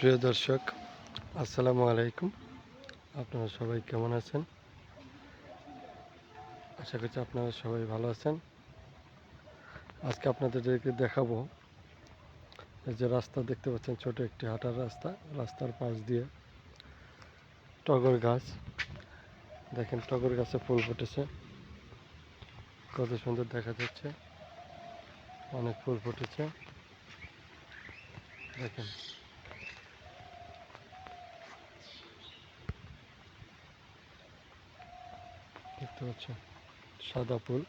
প্রিয় দর্শক, আসসালামু আলাইকুম। আপনারা সবাই কেমন আছেন? আশা করছি আপনারা সবাই ভালো আছেন। আজকে আপনাদেরকে দেখাবো যে রাস্তা দেখতে পাচ্ছেন, ছোট একটি হাঁটার রাস্তা, রাস্তার পাশ দিয়ে টগর গাছ। দেখেন, টগর গাছে ফুল ফুটেছে। কত সুন্দর দেখা যাচ্ছে। অনেক ফুল ফুটেছে। দেখেন দেখতে পাচ্ছেন, সাদা ফুল।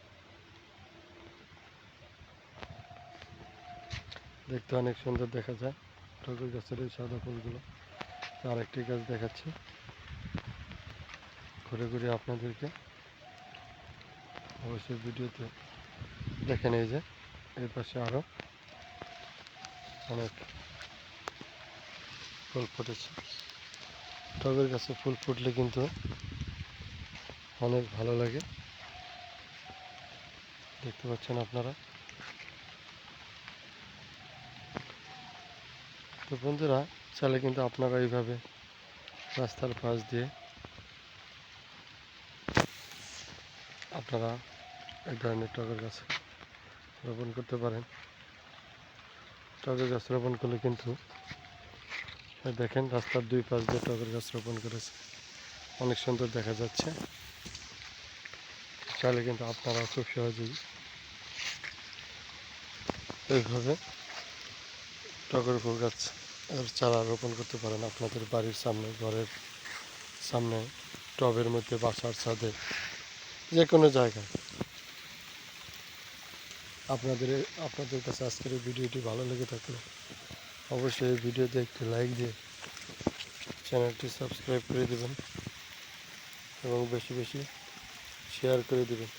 দেখতে অনেক সুন্দর দেখা যায়, টগর গাছের এই সাদা ফুলগুলো। আর একটি গাছ দেখাচ্ছি, ঘুরে ঘুরে আপনাদেরকে। অবশ্যই ভিডিওতে দেখেন এই যে এর পাশে আরও অনেক ফুল ফুটেছে। টগর গাছে ফুল ফুটলে কিন্তু অনেক ভালো লাগে। দেখতে পাচ্ছেন আপনারা। তো বন্ধুরা, চাইলে কিন্তু আপনারা এইভাবে রাস্তার পাশ দিয়ে আপনারা এই ধরনের টগর গাছ রোপণ করতে পারেন। টগর গাছ রোপণ করলে কিন্তু দেখেন রাস্তার দুই পাশ দিয়ে টগর গাছ রোপণ করেছে। অনেক সুন্দর দেখা যাচ্ছে। চাইলে কিন্তু আপনারা খুব সহজেই এইভাবে টগর ফুল গাছ চারা রোপণ করতে পারেন। আপনাদের বাড়ির সামনে, ঘরের সামনে, টবের মধ্যে, বাসার ছাদে যে কোনো জায়গায়। আপনাদের আপনাদের কাছে আজকের এই ভিডিওটি ভালো লেগে থাকলে অবশ্যই এই ভিডিওতে একটি লাইক দিয়ে চ্যানেলটি সাবস্ক্রাইব করে দেবেন এবং বেশি বেশি শেয়ার করে দেবেন।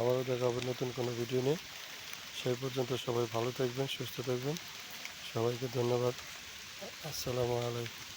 আবারও দেখা হবে নতুন কোনো ভিডিও নিয়ে। সেই পর্যন্ত সবাই ভালো থাকবেন, সুস্থ থাকবেন। সবাইকে ধন্যবাদ। আসসালামু আলাইকুম।